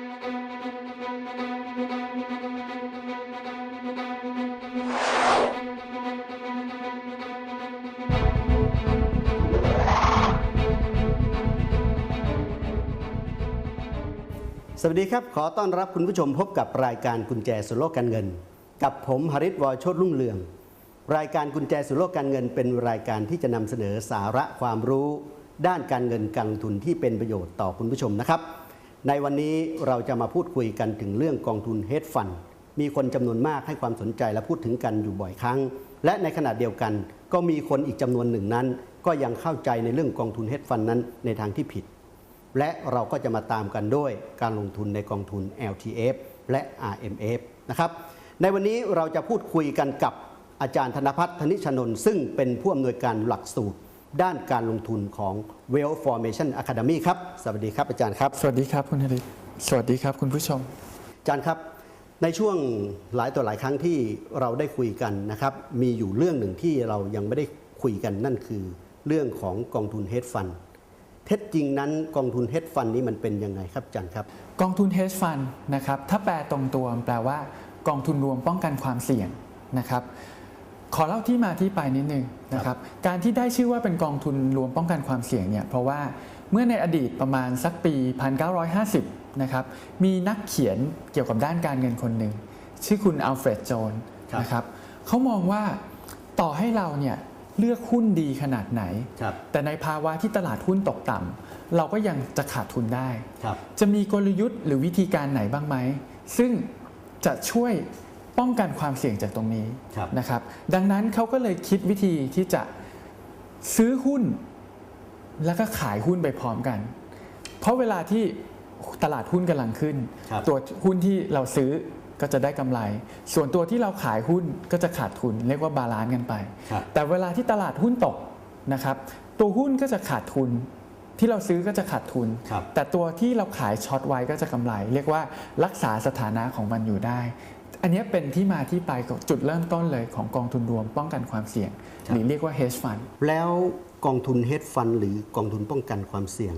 สวัสดีครับ ขอต้อนรับคุณผู้ชมพบกับรายการกุญแจสู่โลกการเงิน กับผมหริตวรโชตรุ่งเรือง รายการกุญแจสู่โลกการเงิน เป็นรายการที่จะนำเสนอสาระความรู้ ด้านการเงินการลงทุนที่เป็นประโยชน์ต่อคุณผู้ชมนะครับ ในวันนี้เราจะมาพูดคุยกันถึงเรื่องกองทุนเฮดฟันมีคนจำนวนมากให้ความสนใจและพูดถึงกันอยู่บ่อยครั้ง และในขณะเดียวกัน ก็มีคนอีกจำนวนหนึ่งนั้น ก็ยังเข้าใจในเรื่องกองทุนเฮดฟันนั้นในทางที่ผิด และเราก็จะมาตามกันด้วยการลงทุนในกองทุน LTF และ RMF นะครับในวันนี้เราจะพูดคุยกันกับอาจารย์ธนพัฒน์ธนิชนนท์ซึ่งเป็นผู้อำนวยการหลักสูตร ด้านการลงทุนของ Wealth Formation Academy ครับ สวัสดีครับอาจารย์ครับ สวัสดีครับคุณธริตสวัสดีครับคุณผู้ชม อาจารย์ครับ ในช่วงหลายต่อหลายครั้งที่เราได้คุยกันนะครับ มีอยู่เรื่องหนึ่งที่เรายังไม่ได้คุยกันนั่นคือ เรื่องของกองทุน Hedge Fund เท็จจริงนั้นกองทุน Hedge Fund นี้มันเป็นยังไงครับอาจารย์ครับ กองทุน hedge fund นะครับถ้าแปลตรงตัวแปลว่า กองทุนรวมป้องกันความเสี่ยงนะครับ ขอเล่าที่มาที่ไปนิดนึงนะครับการที่ได้ชื่อว่าเป็นกองทุนรวมป้องกันความเสี่ยงเนี่ยเพราะว่าเมื่อในอดีตประมาณสักปี 1950 นะครับมีนักเขียนเกี่ยวกับด้านการเงินคนหนึ่งชื่อคุณอัลเฟรดโจนครับนะครับเขามองว่าต่อให้เราเนี่ยเลือกหุ้นดีขนาดไหนครับแต่ในภาวะที่ตลาดหุ้นตกต่ำเราก็ยังจะขาดทุนได้ครับจะมีกลยุทธ์หรือวิธีการไหนบ้างไหม ซึ่งจะช่วย ป้องกันความเสี่ยงจากตรงนี้ครับนะครับ ดังนั้นเขาก็เลยคิดวิธีที่จะซื้อหุ้นแล้วก็ขายหุ้นไปพร้อมกัน เพราะเวลาที่ตลาดหุ้นกำลังขึ้นครับตัวหุ้นที่เราซื้อก็จะได้กำไร ส่วนตัวที่เราขายหุ้นก็จะขาดทุน เรียกว่าบาลานซ์กันไปครับแต่เวลาที่ตลาดหุ้นตกนะครับ ตัวหุ้นก็จะขาดทุน ที่เราซื้อก็จะขาดทุนครับแต่ตัวที่เราขายช็อตไว้ก็จะกำไร เรียกว่ารักษาสถานะของมันอยู่ได้ อันนี้เป็นที่มาที่ไปของจุดเริ่มต้นเลยของกองทุนรวมป้องกันความเสี่ยงครับหรือเรียกว่า hedge fund แล้วกองทุน Hedge Fund หรือกองทุนป้องกันความเสี่ยง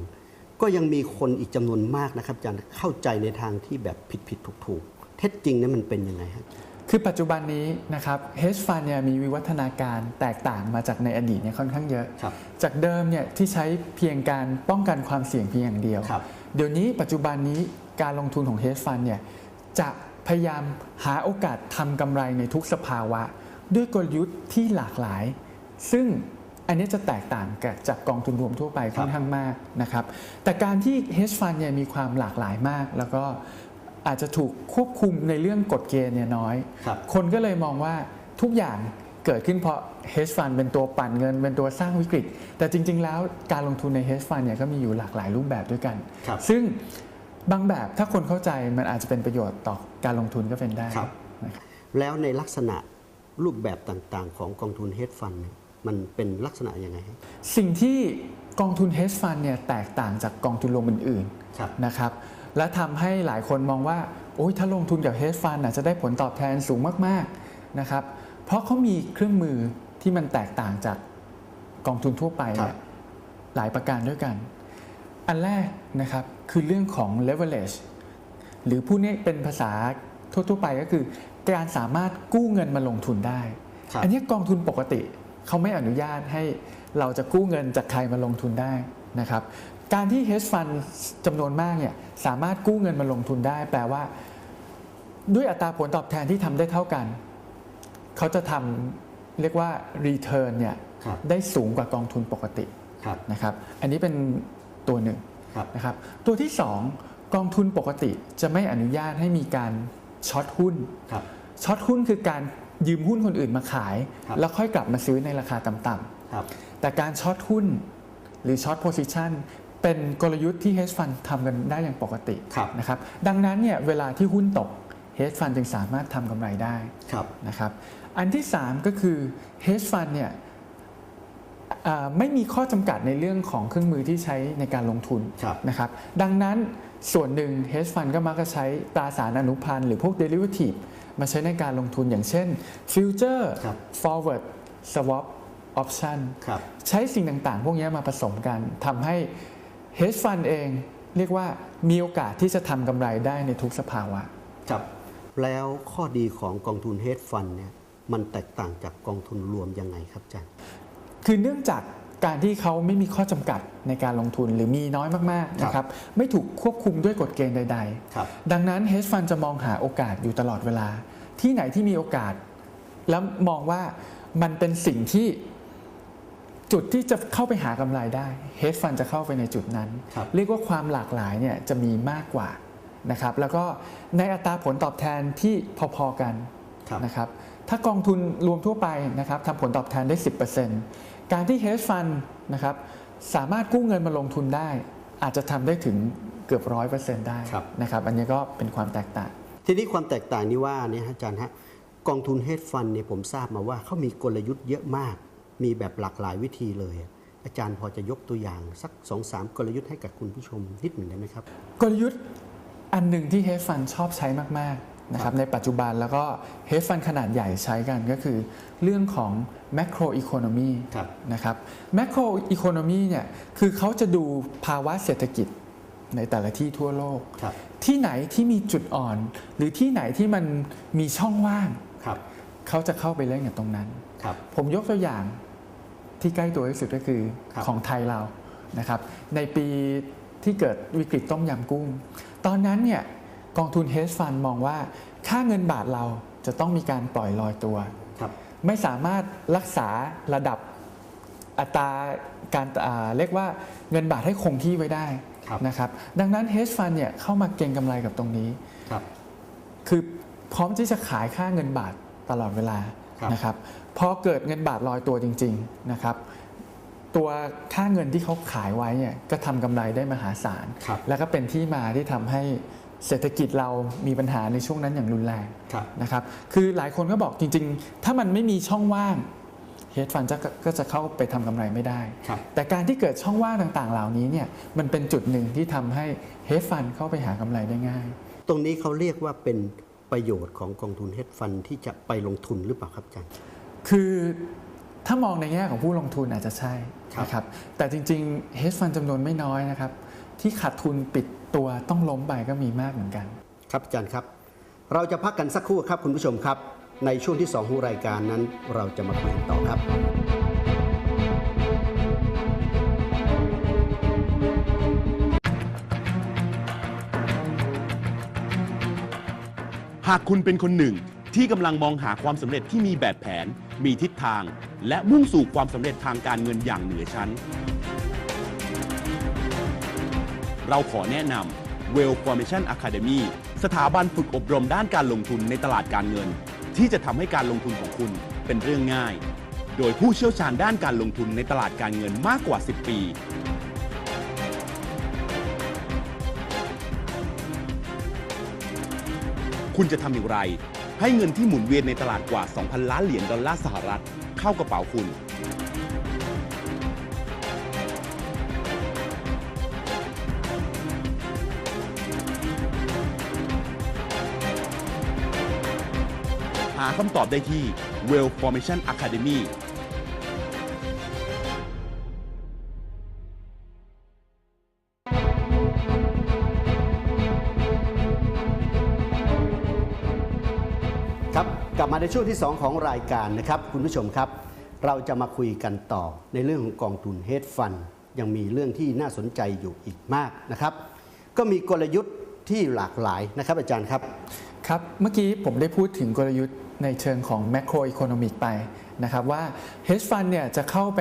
ก็ยังมีคนอีกจำนวนมากนะครับอาจารย์เข้าใจในทางที่แบบผิดผิดถูกถูกๆเท็จจริงนั้นมันเป็นยังไงครับคือปัจจุบันนี้นะครับ hedge fund เนี่ยมีวิวัฒนาการแตกต่างมาจากในอดีตเนี่ยค่อนข้างเยอะครับจากเดิมเนี่ยที่ใช้เพียงการป้องกันความเสี่ยงเพียงอย่างเดียวครับเดี๋ยวนี้ปัจจุบันนี้การลงทุนของ hedge fund เนี่ยจะ พยายามหาโอกาสทำกำไรในทุกสภาวะ ด้วยกลยุทธ์ที่หลากหลาย ซึ่งอันนี้จะแตกต่างกับจากกองทุนรวมทั่วไปค่อนข้างมากนะครับ แต่การที่ hedge fund เนี่ยมีความหลากหลายมาก แล้วก็อาจจะถูกควบคุมในเรื่องกฎเกณฑ์เนี่ยน้อยครับคนก็เลยมองว่าทุกอย่างเกิดขึ้นเพราะ hedge fund เป็นตัวปั่นเงิน เป็นตัวสร้างวิกฤต แต่จริง ๆ แล้วการลงทุนใน hedge fund เนี่ยก็มีอยู่หลากหลายรูปแบบด้วยกันครับซึ่ง บางแบบถ้าคนเข้าใจมันอาจจะเป็นประโยชน์ต่อการลงทุนก็เป็นได้ครับนะครับแล้วในลักษณะรูปแบบต่างๆ ของกองทุน Hedge Fund เนี่ยมันเป็นลักษณะยังไงครับสิ่งที่กองทุน hedge fund เนี่ยแตกต่างจากกองทุนรวมอื่นครับๆนะครับและทำให้หลายคนมองว่าโอ้ยถ้าลงทุนกับ hedge fund น่ะจะได้ผลตอบแทนสูงมากๆนะครับเพราะเขามีเครื่องมือที่มันแตกต่างจากกองทุนทั่วไปครัเนี่ยบหลายประการด้วยกัน อันแรกนะครับ คือเรื่องของ leverage หรือพูดนี้เป็นภาษาทั่วๆไปก็คือการสามารถกู้เงินมาลงทุนได้ครับอันนี้กองทุนปกติเขาไม่อนุญาตให้เราจะกู้เงินจากใครมาลงทุนได้นะครับการที่ hedge fund จำนวนมากเนี่ยสามารถกู้เงินมาลงทุนได้ แปลว่า ด้วยอัตราผลตอบแทนที่ทำได้เท่ากัน เขาจะทำเรียกว่า return เนี่ยครับได้สูงกว่ากองทุนปกติครับนะครับ อันนี้เป็นตัวหนึ่งครับ นะครับตัวที่ 2 กองทุนปกติจะไม่อนุญาตให้มีการช็อตหุ้นครับช็อตหุ้นคือการยืมหุ้นคนอื่นมาขายครับแล้วค่อยกลับมาซื้อในราคาต่ำครับๆแต่การช็อตหุ้นหรือช็อตโพซิชันเป็นกลยุทธ์ที่ hedge fund ทำกันได้อย่างปกติครับนะครับดังนั้นเนี่ยเวลาที่หุ้นตก hedge fund จึงสามารถทำกำไรได้ครับนะครับอันที่ 3 ก็คือ hedge fund เนี่ยอ่า ไม่มีข้อจำกัดในเรื่องของเครื่องมือที่ใช้ในการลงทุนครับนะครับดังนั้นส่วนหนึ่ง hedge fund ก็มักจะใช้ตราสารอนุพันธ์หรือพวก derivative มาใช้ในการลงทุนอย่างเช่น future ครับ forward swap option ครับใช้สิ่งต่างๆ พวกนี้มาผสมกันทำให้ hedge fund เองเรียกว่ามีโอกาสที่จะทำกำไรได้ในทุกสภาวะครับแล้วข้อดีของกองทุนเฮดฟันเนี่ยมันแตกต่างจากกองทุนรวมยังไงครับอาจารย์ คือเนื่องจากการที่เขาไม่มีข้อจำกัดในการลงทุนหรือมีน้อยมากๆนะครับไม่ถูกควบคุมด้วยกฎเกณฑ์ใดๆครับดังนั้น hedge fund จะมองหาโอกาสอยู่ตลอดเวลา ที่ไหนที่มีโอกาส แล้วมองว่ามันเป็นสิ่งที่จุดที่จะเข้าไปหากำไรได้ hedge fund จะเข้าไปในจุดนั้นครับเรียกว่าความหลากหลายเนี่ยจะมีมากกว่านะครับแล้วก็ในอัตราผลตอบแทนที่พอๆกันครับนะครับถ้ากองทุนรวมทั่วไปนะครับทำผลตอบแทนได้ 10% การที่ hedge fund นะครับสามารถกู้เงินมาลงทุนได้ อาจจะทำได้ถึงเกือบร้อยเปอร์เซ็นต์ได้ครับ นะครับอันนี้ก็เป็นความแตกต่าง ทีนี้ความแตกต่างนี้ว่าเนี่ยฮะอาจารย์ฮะกองทุนเฮดฟันเนี่ยผมทราบมาว่าเขามีกลยุทธ์เยอะมาก มีแบบหลากหลายวิธีเลย อาจารย์พอจะยกตัวอย่างสัก2อสามกลยุทธ์ให้กับคุณผู้ชมนิดหนึ่งได้ไหมครับ กลยุทธ์อันหนึ่งที่ hedge fund ชอบใช้มากๆ นะครับในปัจจุบันแล้วก็ hedge fund ขนาดใหญ่ใช้กันก็คือ เรื่องของ macro economy ครับนะครับ macro economy เนี่ยคือเขาจะดูภาวะเศรษฐกิจในแต่ละที่ทั่วโลกครับที่ไหนที่มีจุดอ่อน หรือที่ไหนที่มันมีช่องว่างครับเขาจะเข้าไปเล่นกับตรงนั้นครับผมยกตัวอย่างที่ใกล้ตัวที่สุดก็คือครับของไทยเรานะครับ ในปีที่เกิดวิกฤตต้มยำกุ้ง ตอนนั้นเนี่ย กองทุน hedge fund มองว่า ค่าเงินบาทเราจะต้องมีการปล่อยลอยตัวครับไม่สามารถรักษาระดับอัตราการอ่าเรียกว่าเงินบาทให้คงที่ไว้ได้ครับนะครับ ดังนั้น hedge fund เนี่ยเข้ามาเก็งกำไรกับตรงนี้ครับคือพร้อมที่จะขายค่าเงินบาทตลอดเวลาครับนะครับพอเกิดเงินบาทลอยตัวจริง ๆนะครับ ตัวค่าเงินที่เขาขายไว้เนี่ยก็ทำกำไรได้มหาศาลครับแล้วก็เป็นที่มาที่ทำให้ เศรษฐกิจเรามีปัญหาในช่วงนั้นอย่างรุนแรงครับนะครับ คือหลายคนก็บอกจริง ๆ ถ้ามันไม่มีช่องว่างเฮดฟันจะก็จะเข้าไปทำกำไรไม่ได้ครับแต่การที่เกิดช่องว่างต่างๆ เหล่านี้เนี่ยมันเป็นจุดหนึ่งที่ทำให้เฮดฟันเข้าไปหากำไรได้ง่าย ตรงนี้เขาเรียกว่าเป็นประโยชน์ของกองทุนเฮดฟันที่จะไปลงทุนหรือเปล่าครับอาจารย์คือถ้ามองในแง่ของผู้ลงทุนอาจจะใช่ครับนะครับแต่จริงๆ hedge fund จำนวนไม่น้อยนะครับ ที่ขาดทุนปิดตัวต้องล้มไปก็มีมากเหมือนกัน ครับอาจารย์ครับ เราจะพักกันสักครู่ครับคุณผู้ชมครับ ในช่วงที่2ของรายการนั้น เราจะมาคุยกันต่อครับหากคุณเป็นคนหนึ่งที่กำลังมองหาความสำเร็จที่มีแบบแผน มีทิศทาง และมุ่งสู่ความสำเร็จทางการเงินอย่างเหนือชั้น เราขอแนะนำ Well Formation Academy สถาบันฝึกอบรมด้านการลงทุนในตลาดการเงิน ที่จะทำให้การลงทุนของคุณเป็นเรื่องง่าย โดยผู้เชี่ยวชาญด้านการลงทุนในตลาดการเงินมากกว่า 10 ปี คุณจะทำอย่างไร ให้เงินที่หมุนเวียนในตลาดกว่า 2,000 ล้านเหรียญดอลลาร์สหรัฐ เข้ากระเป๋าคุณ คำตอบได้ที่ Well Formation Academy ครับกลับมาในช่วงที่ 2 ของรายการนะครับ คุณผู้ชมครับ เราจะมาคุยกันต่อในเรื่องของกองทุนเฮดฟันยังมีเรื่องที่น่าสนใจอยู่อีกมากนะครับ ก็มีกลยุทธ์ที่หลากหลายนะครับอาจารย์ครับ ครับ เมื่อกี้ผมได้พูดถึงกลยุทธ์ในเชิงของ macro economic ไปนะครับว่า hedge fund เนี่ยจะเข้าไป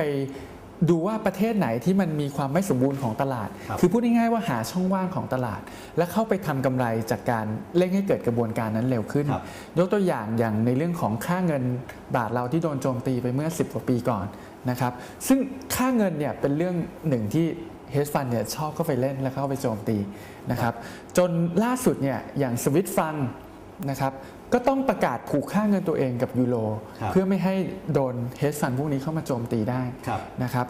ดูว่าประเทศไหนที่มันมีความไม่สมบูรณ์ของตลาดครับอพูดง่ายๆว่าหาช่องว่างของตลาด และเข้าไปทำกำไรจากการเร่งให้เกิดกระบวนการนั้นเร็วขึ้นครับยกตัวอย่างอย่างในเรื่องของค่าเงินบาทเราที่โดนโจมตีไปเมื่อ 10 กว่าปีก่อนนะครับซึ่งค่าเงินเนี่ยเป็นเรื่องหนึ่งที่ hedge fund เนี่ยชอบเข้าไปเล่นและเข้าไปโจมตีนะครับจนล่าสุดเนี่ยอย่างสวิตฟัง นะครับก็ต้องประกาศผูกค่าเงินตัวเองกับยูโรครับเพื่อไม่ให้โดน hedge fund พวกนี้เข้ามาโจมตีได้ครับนะครับ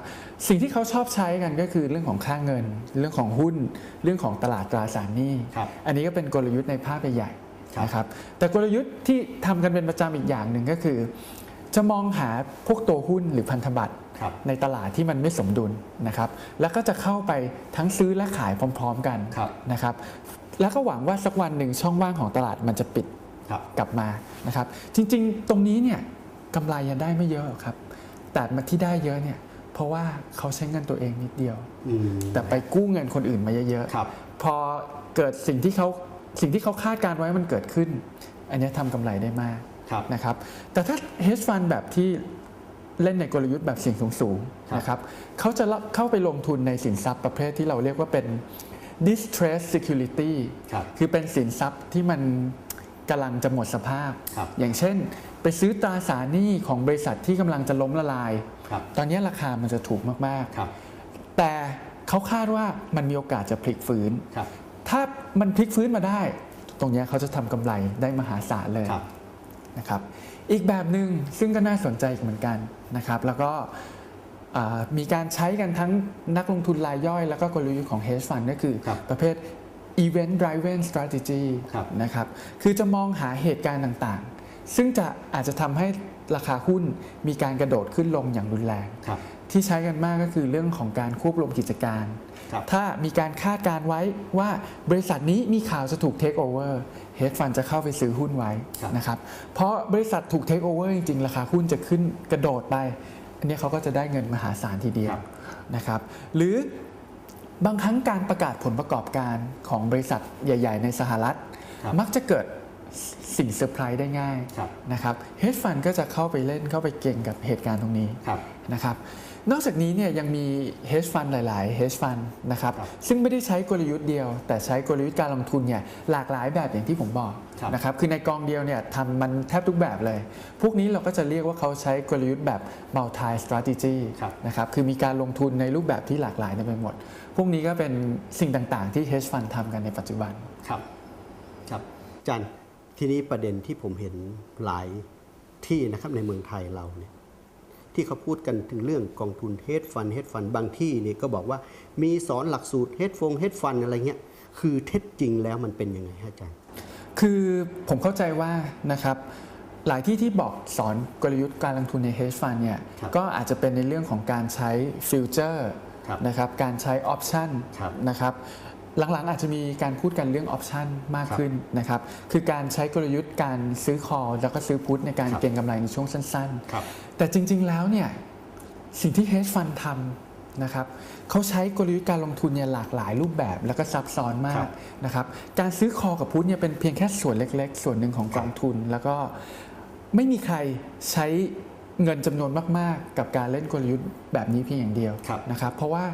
สิ่งที่เขาชอบใช้กันก็คือเรื่องของค่าเงิน เรื่องของหุ้น เรื่องของตลาดตราสารหนี้ครับอันนี้ก็เป็นกลยุทธ์ในภาพใหญ่ๆครับนะครับแต่กลยุทธ์ที่ทำกันเป็นประจำอีกอย่างหนึ่งก็คือ จะมองหาพวกตัวหุ้นหรือพันธบัตรครับในตลาดที่มันไม่สมดุลนะครับแล้วก็จะเข้าไปทั้งซื้อและขายพร้อม ๆ กันครับนะครับ แล้วก็หวังว่าสักวันหนึ่งช่องว่างของตลาดมันจะปิดครับกลับมานะครับ จริงๆ ตรงนี้เนี่ยกำไรยังได้ไม่เยอะหรอกครับ แต่มาที่ได้เยอะเนี่ยเพราะว่าเขาใช้เงินตัวเองนิดเดียวอืมแต่ไปกู้เงินคนอื่นมาเยอะครับพอเกิดสิ่งที่เขาสิ่งที่เขาคาดการไว้มันเกิดขึ้น อันเนี้ยทำกำไรได้มากครับนะครับ แต่ถ้า hedge fund แบบที่เล่นในกลยุทธ์แบบเสี่ยงสูงครับๆนะครับเขาจะเข้าไปลงทุนในสินทรัพย์ประเภทที่เราเรียกว่าเป็น distress security ครับคือเป็นสินทรัพย์ที่มันกำลังจะหมดสภาพครับอย่างเช่น ไปซื้อตราสารหนี้ของบริษัทที่กำลังจะล้มละลายครับตอนนี้ราคามันจะถูกมากครับๆแต่เขาคาดว่ามันมีโอกาสจะพลิกฟื้นครับถ้ามันพลิกฟื้นมาได้ ตรงเนี้ยเขาจะทำกำไรได้มหาศาลเลยครับนะครับ อีกแบบหนึ่งซึ่งก็น่าสนใจอีกเหมือนกันนะครับ แล้วก็อ่า มีการใช้กันทั้งนักลงทุนรายย่อย แล้วก็กลยุทธ์ของ hedge fund ก็คือครับประเภท event driven strategy ครับนะครับ คือจะมองหาเหตุการณ์ต่างๆ ซึ่งจะอาจจะทำให้ราคาหุ้นมีการกระโดดขึ้นลงอย่างรุนแรงครับที่ใช้กันมากก็คือเรื่องของการควบรวมกิจการครับถ้ามีการคาดการณ์ไว้ว่าบริษัทนี้มีข่าวจะถูกเทคโอเวอร์เฮดฟันจะเข้าไปซื้อหุ้นไว้ครับนะครับ เพราะบริษัทถูกเทคโอเวอร์จริงๆ ราคาหุ้นจะขึ้นกระโดดไป อันนี้เขาก็จะได้เงินมหาศาลทีเดียวนะครับ หรือบางครั้งการประกาศผลประกอบการของบริษัทใหญ่ ๆ ในสหรัฐครับมักจะเกิดสิ่งเซอร์ไพรส์ได้ง่ายครับนะครับเฮดฟันก็จะเข้าไปเล่นเข้าไปเก่งกับเหตุการณ์ตรงนี้ครับนะครับ นอกจากนี้เนี่ยยังมี hedge fund หลายๆ hedge fund นะครับครับซึ่งไม่ได้ใช้กลยุทธ์เดียว แต่ใช้กลยุทธ์การลงทุนเนี่ยหลากหลายแบบอย่างที่ผมบอกครับนะครับคือในกองเดียวเนี่ยทำมันแทบทุกแบบเลย พวกนี้เราก็จะเรียกว่าเขาใช้กลยุทธ์แบบ multi strategy ครับนะครับคือมีการลงทุนในรูปแบบที่หลากหลายเต็มไปหมด พวกนี้ก็เป็นสิ่งต่าง ๆ ที่ hedge fund ทำกันในปัจจุบันครับครับอาจันทีนี้ประเด็นที่ผมเห็นหลายที่นะครับในเมืองไทยเราเนี่ย ที่เขาพูดกันถึงเรื่องกองทุนเฮดฟันเฮดฟันบางที่เนี่ยก็บอกว่ามีสอนหลักสูตรเฮดฟงเฮดฟันอะไรเงี้ยคือเท็จจริงแล้วมันเป็นยังไงฮะอาจารย์ คือผมเข้าใจว่านะครับหลายที่ที่บอกสอนกลยุทธ์การลงทุนใน hedge fund เนี่ยครับก็อาจจะเป็นในเรื่องของการใช้ฟิวเจอร์ครับนะครับการใช้ออปชันครับนะครับ หลังๆ อาจจะมีการพูดกันเรื่องออปชันมากครับขึ้นนะครับ คือการใช้กลยุทธ์การซื้อคอแล้วก็ซื้อพุทในการครับเก็งกำไรในช่วงสั้นๆครับแต่จริงๆแล้วเนี่ยสิ่งที่ hedge fund ทำนะครับเขาใช้กลยุทธ์การลงทุนเนี่ยหลากหลายรูปแบบแล้วก็ซับซ้อนมาครักบนะครับ การซื้อคอกับพุทเนี่ยเป็นเพียงแค่ส่วนเล็ก ๆ ส่วนหนึ่งของกองทุน แล้วก็ไม่มีใครใช้ เงินจำนวนมาก ๆ กับการเล่นกลยุทธ์แบบนี้เพียงอย่างเดียวครับนะครับเพราะว่า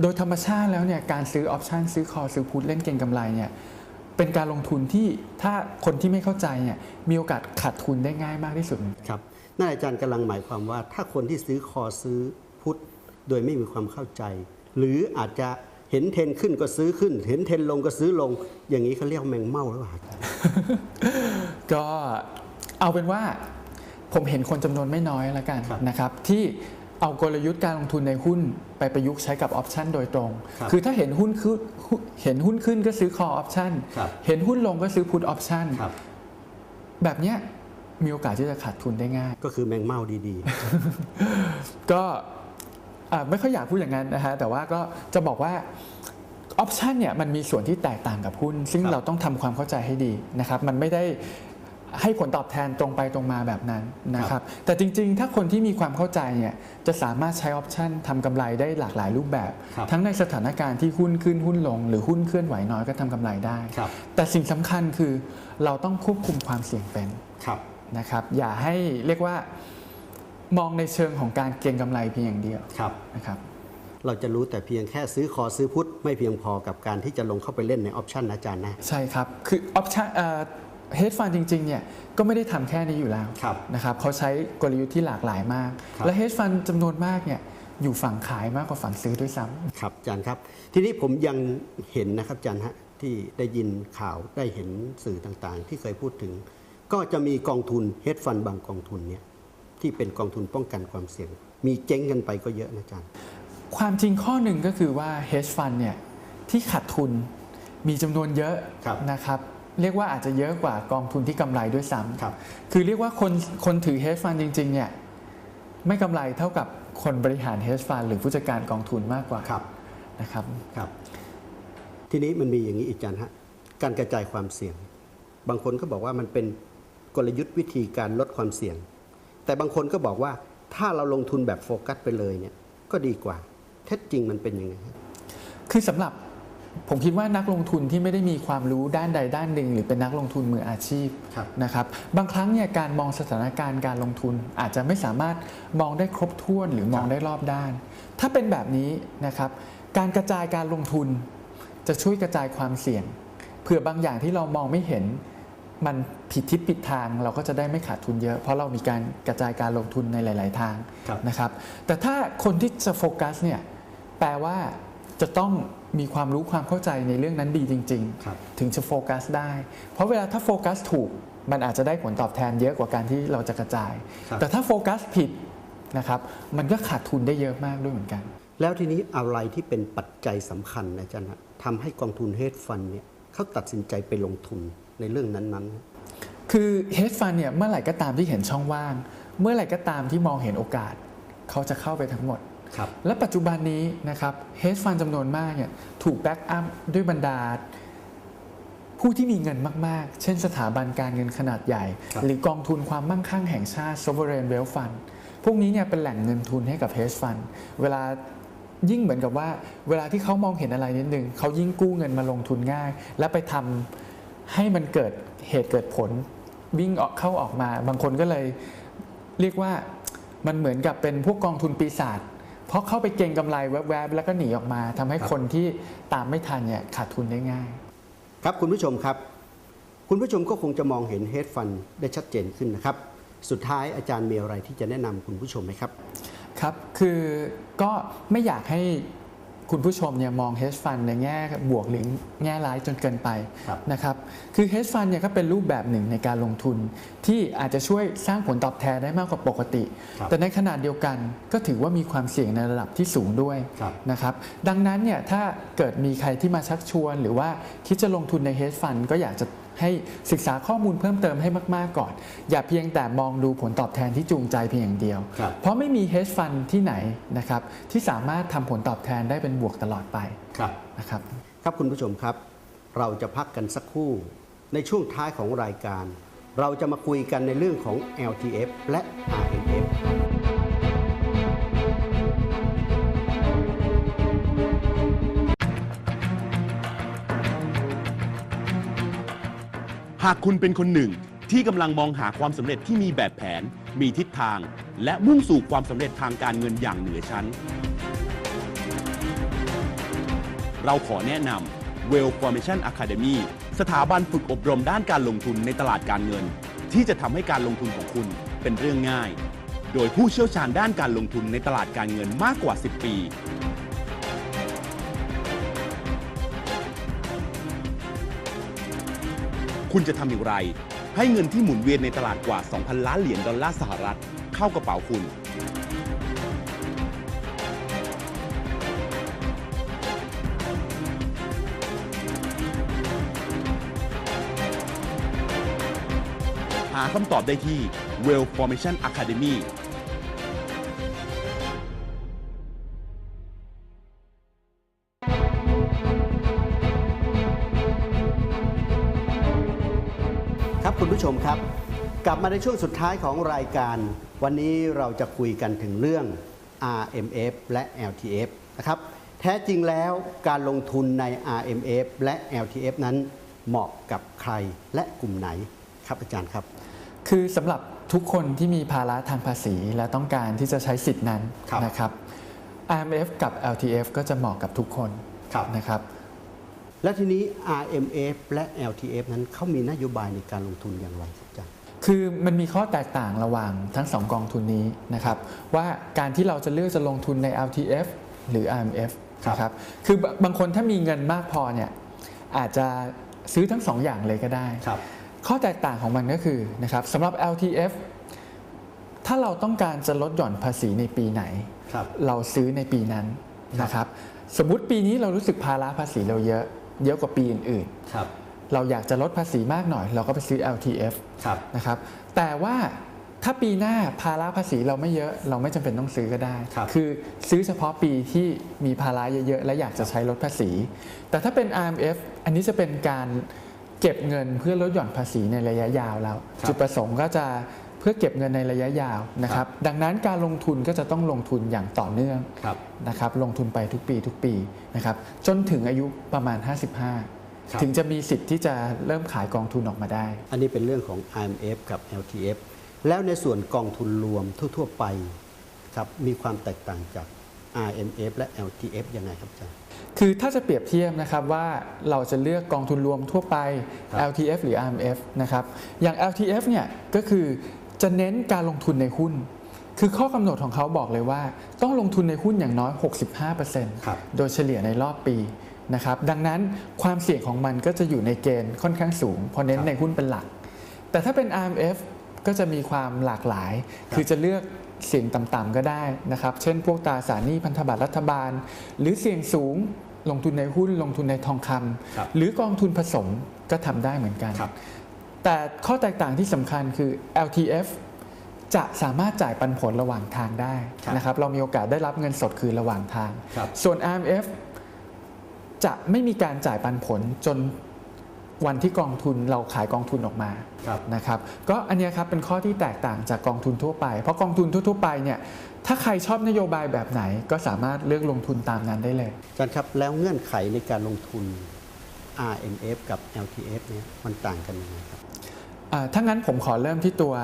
โดยธรรมชาติแล้วเนี่ยการซื้อออปชันซื้อคอซื้อพุทเล่นเก็งกำไรเนี่ยเป็นการลงทุนที่ถ้าคนที่ไม่เข้าใจเนี่ยมีโอกาสขาดทุนได้ง่ายมากที่สุดครับนั่นอาจารย์กำลังหมายความว่า ถ้าคนที่ซื้อคอซื้อพุทธโดยไม่มีความเข้าใจ หรืออาจจะเห็นเทรนขึ้นก็ซื้อขึ้น เห็นเทรนลงก็ซื้อลง อย่างนี้เขาเรียกว่าแมงเม่าหรือเปล่าอาจารย์ก็เอาเป็นว่า ผมเห็นคนจำนวนไม่น้อยแล้วกันครับนะครับที่เอากลยุทธ์การลงทุนในหุ้นไปประยุกต์ใช้กับออปชันโดยตรงครับคือถ้าเห็นหุ้นขึ้นเห็นหุ้นขึ้นก็ซื้อคอออปชันครับเห็นหุ้นลงก็ซื้อพุทออปชันครับแบบเนี้ยมีโอกาสที่จะขาดทุนได้ง่าย ก็คือแมงเม่าดีก็อ่าไม่ค่อยอยากพูดอย่างนั้นนะฮะแต่ว่าก็จะบอกว่าออปชันเนี่ยมันมีส่วนที่แตกต่างกับหุ้น ซึ่งครับเราต้องทำความเข้าใจให้ดีนะครับ มันไม่ได้ ให้ผลตอบแทนตรงไปตรงมาแบบนั้นนะครับ แต่จริงๆ ถ้าคนที่มีความเข้าใจเนี่ยจะสามารถใช้ออปชันทำกำไรได้หลากหลายรูปแบบครับทั้งในสถานการณ์ที่หุ้นขึ้นหุ้นลง หรือหุ้นเคลื่อนไหวน้อยก็ทำกำไรได้ๆครับแต่สิ่งสำคัญคือเราต้องควบคุมความเสี่ยงเป็นครับนะครับ อย่าให้เรียกว่ามองในเชิงของการเก็งกำไรเพียงอย่างเดียวครับนะครับเราจะรู้แต่เพียงแค่ซื้อคอซื้อพุทธไม่เพียงพอกับการที่จะลงเข้าไปเล่นในออปชันนะอาจารย์นะ ใช่ครับ คือออปชั่น เฮดฟันจริงๆเนี่ยก็ไม่ได้ทำแค่นี้อยู่แล้วครับนะครับเขาใช้กลยุทธ์ที่หลากหลายมากครับและเฮดฟันจำนวนมากเนี่ยอยู่ฝั่งขายมากกว่าฝั่งซื้อด้วยซ้ำครับอาจารย์ครับ ทีนี้ผมยังเห็นนะครับอาจารย์ฮะที่ได้ยินข่าวได้เห็นสื่อต่างๆ ที่เคยพูดถึง ก็จะมีกองทุนเฮดฟันบางกองทุนเนี่ยที่เป็นกองทุนป้องกันความเสี่ยง มีเจ๊งกันไปก็เยอะนะอาจารย์ ความจริงข้อหนึ่งก็คือว่า hedge fund เนี่ยที่ขาดทุนมีจำนวนเยอะครับนะครับ เรียกว่าอาจจะเยอะกว่ากองทุนที่กำไรด้วยซ้ครับำคือเรียกว่าคนคนถือ hedge fund จริง ๆ เนี่ยไม่กำไรเท่ากับคนบริหาร hedge fund หรือผู้จัดการกองทุนมากกว่าครับนะครับครับ ทีนี้มันมีอย่างนี้อีกจันฮะการกระจายความเสี่ยง บางคนก็บอกว่ามันเป็นกลยุทธ์วิธีการลดความเสี่ยง แต่บางคนก็บอกว่าถ้าเราลงทุนแบบโฟกัสไปเลยเนี่ยก็ดีกว่าเท็จจริงมันเป็นยังไงฮะคือสำหรับ ผมคิดว่านักลงทุนที่ไม่ได้มีความรู้ด้านใดด้านหนึ่ง หรือเป็นนักลงทุนมืออาชีพครับนะครับบางครั้งเนี่ยการมองสถานการณ์การลงทุนอาจจะไม่สามารถมองได้ครบถ้วนหรือมองได้รอบด้าน ถ้าเป็นแบบนี้นะครับการกระจายการลงทุน จะช่วยกระจายความเสี่ยงเผื่อบางอย่างที่เรามองไม่เห็นมันผิดทิศผิดทางเราก็จะได้ไม่ขาดทุนเยอะ เพราะเรามีการกระจายการลงทุนในหลาย ๆ ทางครับนะครับแต่ถ้าคนที่จะโฟกัสเนี่ยแปลว่า จะต้องมีความรู้ความเข้าใจในเรื่องนั้นดีจริงครับๆถึงจะโฟกัสได้ เพราะเวลาถ้าโฟกัสถูกมันอาจจะได้ผลตอบแทนเยอะกว่าการที่เราจะกระจายครับแต่ถ้าโฟกัสผิดนะครับมันก็ขาดทุนได้เยอะมากด้วยเหมือนกัน แล้วทีนี้อะไรที่เป็นปัจจัยสำคัญนะอาจารย์ฮะทำให้กองทุนเฮดฟันเนี่ยเขาตัดสินใจไปลงทุนในเรื่องนั้นๆฮะคือ hedge fund เนี่ยเมื่อไหร่ก็ตามที่เห็นช่องว่าง เมื่อไหร่ก็ตามที่มองเห็นโอกาส เขาจะเข้าไปทั้งหมด ครับและปัจจุบันนี้นะครับ hedge fund จำนวนมากเนี่ยถูกแบ็กอัพด้วยบรรดา ผู้ที่มีเงินมาก ๆ เช่นสถาบันการเงินขนาดใหญ่ครับหรือกองทุนความมั่งคั่งแห่งชาติ sovereign wealth fund พวกนี้เนี่ยเป็นแหล่งเงินทุนให้กับ hedge fund เวลายิ่งเหมือนกับว่า เวลาที่เขามองเห็นอะไรนิดนึงเขายิ่งกู้เงินมาลงทุนง่าย และไปทำให้มันเกิดเหตุเกิดผลวิ่งออกเข้าออกมา บางคนก็เลยเรียกว่ามันเหมือนกับเป็นพวกกองทุนปีศาจ เพราะเข้าไปเก็งกำไรแวบๆแล้วก็หนีออกมาทำให้ครับคนที่ตามไม่ทันเนี่ยขาดทุนได้ง่าย ครับคุณผู้ชมครับ คุณผู้ชมก็คงจะมองเห็นเฮดฟันได้ชัดเจนขึ้นนะครับ สุดท้ายอาจารย์มีอะไรที่จะแนะนำคุณผู้ชมไหมครับ ครับคือก็ไม่อยากให้ คุณผู้ชมเนี่ยมอง hedge fund ในแง่บวกหรือแง่ร้ายจนเกินไปครับนะครับคือ hedge fund เนี่ยก็เป็นรูปแบบหนึ่งในการลงทุน ที่อาจจะช่วยสร้างผลตอบแทนได้มากกว่าปกติครับแต่ในขณะเดียวกันก็ถือว่ามีความเสี่ยงในระดับที่สูงด้วยครับนะครับดังนั้นเนี่ยถ้าเกิดมีใครที่มาชักชวน หรือว่าคิดจะลงทุนใน hedge fund ก็อยากจะ ให้ศึกษาข้อมูลเพิ่มเติมให้มาก ๆ ก่อน อย่าเพียงแต่มองดูผลตอบแทนที่จูงใจเพียงอย่างเดียวครับเพราะไม่มี hedge fund ที่ไหนนะครับที่สามารถทำผลตอบแทนได้เป็นบวกตลอดไปครับนะครับครับคุณผู้ชมครับ เราจะพักกันสักครู่ ในช่วงท้ายของรายการ เราจะมาคุยกันในเรื่องของ LTF และ RMF หากคุณเป็นคนหนึ่งที่กำลังมองหาความสำเร็จที่มีแบบแผน มีทิศทาง และมุ่งสู่ความสำเร็จทางการเงินอย่างเหนือชั้น เราขอแนะนำ Well Formation Academy สถาบันฝึกอบรมด้านการลงทุนในตลาดการเงิน ที่จะทำให้การลงทุนของคุณเป็นเรื่องง่าย โดยผู้เชี่ยวชาญด้านการลงทุนในตลาดการเงินมากกว่า 10 ปี คุณจะทำอย่างไร ให้เงินที่หมุนเวียนในตลาดกว่า 2,000 ล้านเหรียญดอลลาร์สหรัฐ เข้ากระเป๋าคุณ หาคำตอบได้ที่ Well Formation Academy ผู้ชมครับ กลับมาในช่วงสุดท้ายของรายการ วันนี้เราจะคุยกันถึงเรื่อง RMF และ LTF นะครับแท้จริงแล้วการลงทุนใน RMF และ LTF นั้นเหมาะกับใครและกลุ่มไหนครับอาจารย์ครับ คือสำหรับทุกคนที่มีภาระทางภาษีและต้องการที่จะใช้สิทธินั้นครับนะครับ IMF กับ LTF ก็จะเหมาะกับทุกคนครับนะครับ และทีนี้ RMF และ LTF นั้นเขามีนโยบายในการลงทุนอย่างไรครับอาจารย์คือมันมีข้อแตกต่างระหว่างทั้งสองกองทุนนี้นะครับ ว่าการที่เราจะเลือกจะลงทุนใน LTF หรือ IMF ครับนะครับคือบางคนถ้ามีเงินมากพอเนี่ยอาจจะซื้อทั้งสองอย่างเลยก็ได้ครับข้อแตกต่างของมันก็คือนะครับสำหรับ LTF ถ้าเราต้องการจะลดหย่อนภาษีในปีไหนครับเราซื้อในปีนั้นครับนะครับ สมมุติปีนี้เรารู้สึกภาระภาษีเราเยอะ เยอะกว่าปีอื่นครับๆเราอยากจะลดภาษีมากหน่อย เราก็ไปซื้อ LTF ครับนะครับแต่ว่าถ้าปีหน้าภาระภาษีเราไม่เยอะเราไม่จำเป็นต้องซื้อก็ได้ครับอซื้อเฉพาะปีที่มีภาระเยอะๆและอยากจะใช้ลดภาษี แต่ถ้าเป็น RMF อันนี้จะเป็นการเก็บเงินเพื่อลดหย่อนภาษีในระยะยาวแล้วครับจุดประสงค์ก็จะ เพื่อเก็บเงินในระยะยาวนะครับ ดังนั้นการลงทุนก็จะต้องลงทุนอย่างต่อเนื่องครับนะครับ ลงทุนไปทุกปีทุกปีนะครับ จนถึงอายุประมาณครับ55 ถึงจะมีสิทธิ์ที่จะเริ่มขายกองทุนออกมาได้ อันนี้เป็นเรื่องของ IMF กับ LTF แล้วในส่วนกองทุนรวมทั่ว ๆ ไปครับมีความแตกต่างจาก IMF และ LTF ยังไงครับอาจารย์คือถ้าจะเปรียบเทียบนะครับว่าเราจะเลือกกองทุนรวมทั่วไปครับ LTF หรือ RMF นะครับ อย่าง LTF เนี่ยก็คือ จะเน้นการลงทุนในหุ้น คือข้อกำหนดของเขาบอกเลยว่า ต้องลงทุนในหุ้นอย่างน้อย 65%ครับโดยเฉลี่ยในรอบปีนะครับดังนั้นความเสี่ยงของมันก็จะอยู่ในเกณฑ์ค่อนข้างสูงเพราะเน้นครับในหุ้นเป็นหลัก แต่ถ้าเป็น RMF ก็จะมีความหลากหลาย คือจะเลือกเสี่ยงต่ำๆก็ได้นะครับ เช่นพวกตราสารหนี้พันธบัตรรัฐบาล หรือเสี่ยงสูงลงทุนในหุ้นลงทุนในทองคำครับหรือกองทุนผสมก็ทำได้เหมือนกันครับ แต่ข้อแตกต่างที่สำคัญคือ LTF จะสามารถจ่ายปันผลระหว่างทางได้ครับนะครับ เรามีโอกาสได้รับเงินสดคืนระหว่างทางครับส่วน RMF จะไม่มีการจ่ายปันผลจนวันที่กองทุนเราขายกองทุนออกมาครับนะครับ ก็อันเนี้ยครับเป็นข้อที่แตกต่างจากกองทุนทั่วไป เพราะกองทุนทั่วๆไปเนี่ยถ้าใครชอบนโยบายแบบไหนก็สามารถเลือกลงทุนตามนั้นได้เลยอาจารย์ครับแล้วเงื่อนไขในการลงทุน RMF กับ LTF เนี่ยมันต่างกันยังไงครับอ่า ถ้างั้นผมขอเริ่มที่ตัว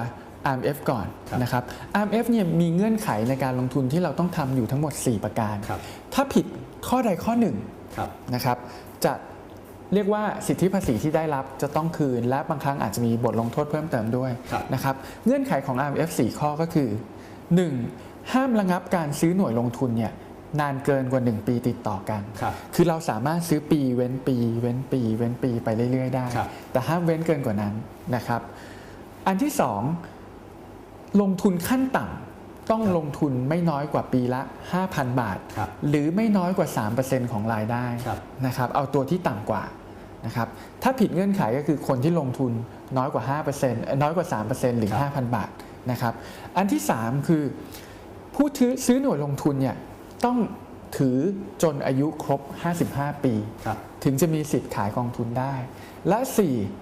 RMF ก่อนครับนะครับ RMF เนี่ยมีเงื่อนไขในการลงทุนที่เราต้องทำอยู่ทั้งหมด 4 ประการครับถ้าผิดข้อใดข้อหนึ่งครับนะครับ จะเรียกว่าสิทธิภาษีที่ได้รับจะต้องคืน และบางครั้งอาจจะมีบทลงโทษเพิ่มเติมด้วยครับนะครับ เงื่อนไขของ RMF 4 ข้อก็คือ 1. ห้ามระงับการซื้อหน่วยลงทุนเนี่ย นานเกินกว่า 1 ปีติดต่อกันครับคือเราสามารถซื้อปีเว้นปี เว้นปี เว้นปีไปเรื่อย ๆ ได้ครับแต่ห้ามเว้นเกินกว่านั้นนะครับ อันที่สองลงทุนขั้นต่ำต้องลงทุนไม่น้อยกว่าปีละ 5,000 บาทครับหรือไม่น้อยกว่า 3%ของรายได้ครับนะครับ เอาตัวที่ต่ำกว่านะครับถ้าผิดเงื่อนไขก็คือคนที่ลงทุนน้อยกว่า5%เอ่อน้อยกว่า 3%หรือครับ5,000 บาทนะครับ อันที่ 3 คือ ผู้ถือซื้อหน่วยลงทุนเนี่ย ต้องถือจนอายุครบ 55 ปีครับถึงจะมีสิทธิ์ขายกองทุนได้ และ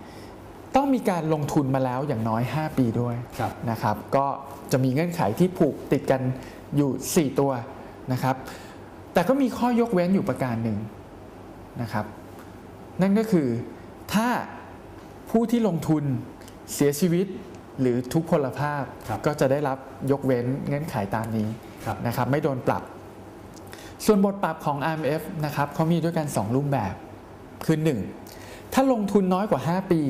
4 ต้องมีการลงทุนมาแล้วอย่างน้อย 5 ปีด้วยครับนะครับ ก็จะมีเงื่อนไขที่ผูกติดกันอยู่ 4 ตัวนะครับ แต่ก็มีข้อยกเว้นอยู่ประการหนึ่งนะครับ นั่นก็คือถ้าผู้ที่ลงทุนเสียชีวิตหรือทุกพลภาพครับก็จะได้รับยกเว้นเงื่อนไขตามนี้ครับนะครับ ไม่โดนปรับ ส่วนบทปรับของ IMF นะครับเขามีด้วยกัน 2 รูปแบบ คือ 1. ถ้าลงทุนน้อยกว่า 5 ปี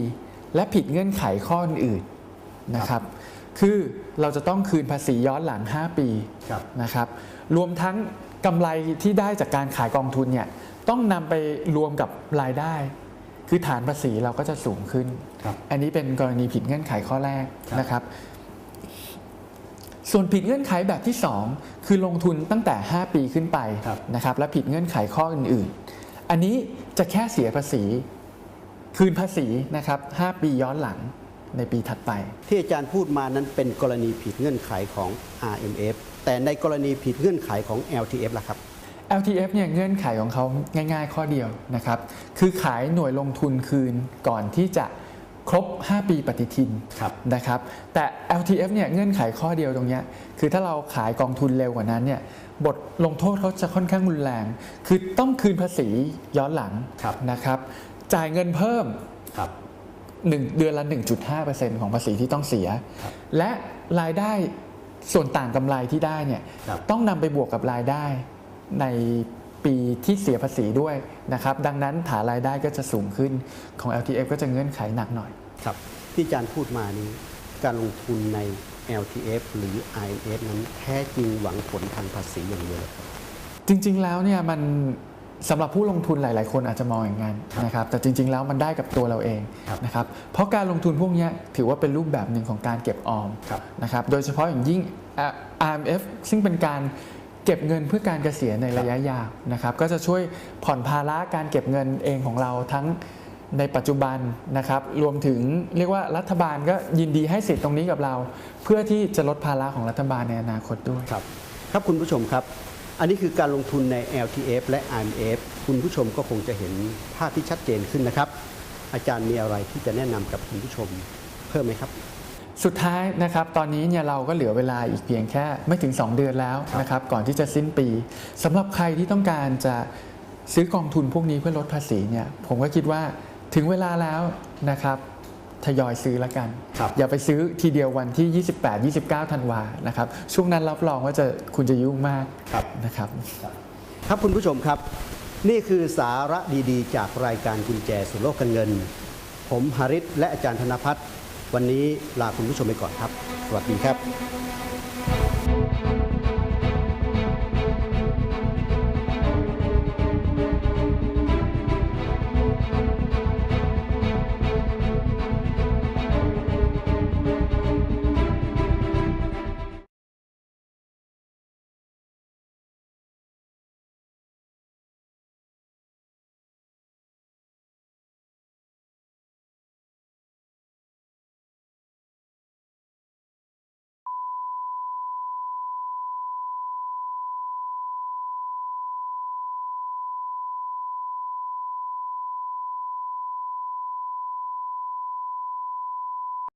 และผิดเงื่อนไขข้ออื่นๆนะครับ คือเราจะต้องคืนภาษีย้อนหลัง 5 ปีครับนะครับ รวมทั้งกำไรที่ได้จากการขายกองทุนเนี่ยต้องนำไปรวมกับรายได้ คือฐานภาษีเราก็จะสูงขึ้นครับอันนี้เป็นกรณีผิดเงื่อนไขข้อแรกครับนะครับ ส่วนผิดเงื่อนไขแบบที่ 2 คือลงทุนตั้งแต่ 5 ปีขึ้นไปครับนะครับและผิดเงื่อนไขข้ออื่นๆ อันนี้จะแค่เสียภาษี คืนภาษีนะครับ 5 ปีย้อนหลังในปีถัดไป ที่อาจารย์พูดมานั้นเป็นกรณีผิดเงื่อนไขของ RMF แต่ในกรณีผิดเงื่อนไขของ LTF ล่ะครับ LTF เนี่ยเงื่อนไขของเขาง่าย ๆ ข้อเดียวนะครับ คือขายหน่วยลงทุนคืนก่อนที่จะ ครบ 5 ปีปฏิทินครับนะครับ แต่ LTF เนี่ยเงื่อนไขข้อเดียวตรงเนี้ยคือถ้าเราขายกองทุนเร็วกว่านั้นเนี่ยบทลงโทษเขาจะค่อนข้างรุนแรง คือต้องคืนภาษีย้อนหลังครับนะครับ จ่ายเงินเพิ่มครับ1เดือนละ 1.5%ของภาษีที่ต้องเสียครับและรายได้ส่วนต่างกำไรที่ได้เนี่ยครับต้องนำไปบวกกับรายได้ใน ปีที่เสียภาษีด้วยนะครับ ดังนั้นฐานรายได้ก็จะสูงขึ้นของ LTF ก็จะเงื่อนไขหนักหน่อยครับที่อาจารย์พูดมานี้ การลงทุนใน LTF หรือ IMF นั้นแท้จริงหวังผลทางภาษีอย่างเดียวเหรอครับจริง ๆ แล้วเนี่ยมันสำหรับผู้ลงทุนหลาย ๆ คนอาจจะมองอย่างนั้นนะครับ แต่จริง ๆ แล้วมันได้กับตัวเราเองครับนะครับ เพราะการลงทุนพวกเนี้ยถือว่าเป็นรูปแบบหนึ่งของการเก็บออมครับนะครับ โดยเฉพาะอย่างยิ่ง RMF ซึ่งเป็นการ เก็บเงินเพื่อการเกษียณในระยะยาวนะครับก็จะช่วยผ่อนภาระการเก็บเงินเองของเราทั้งในปัจจุบันนะครับรวมถึงเรียกว่ารัฐบาลก็ยินดีให้สิทธิ์ตรงนี้กับเรา เพื่อที่จะลดภาระของรัฐบาลในอนาคตด้วยครับ ครับคุณผู้ชมครับ อันนี้คือการลงทุนใน LTF และ IMF คุณผู้ชมก็คงจะเห็นภาพที่ชัดเจนขึ้นนะครับ อาจารย์มีอะไรที่จะแนะนำกับคุณผู้ชมเพิ่มไหมครับ สุดท้ายนะครับตอนนี้เนี่ยเราก็เหลือเวลาอีกเพียงแค่ไม่ถึง 2 เดือนแล้วนะครับก่อนที่จะสิ้นปีสำหรับใครที่ต้องการจะซื้อกองทุนพวกนี้เพื่อลดภาษีเนี่ยผมก็คิดว่าถึงเวลาแล้วนะครับทยอยซื้อแล้วกันครับอย่าไปซื้อทีเดียววันที่ 28 29ธันวานะครับช่วงนั้นรับรองว่าจะคุณจะยุ่งมากครับนะครับ ครับคุณผู้ชมครับ นี่คือสาระดีๆ จากรายการกุญแจสู่โลกการเงิน ผมหาริศและอาจารย์ธนพัฒน์ วันนี้ลาคุณผู้ชมไปก่อนครับ สวัสดีครับ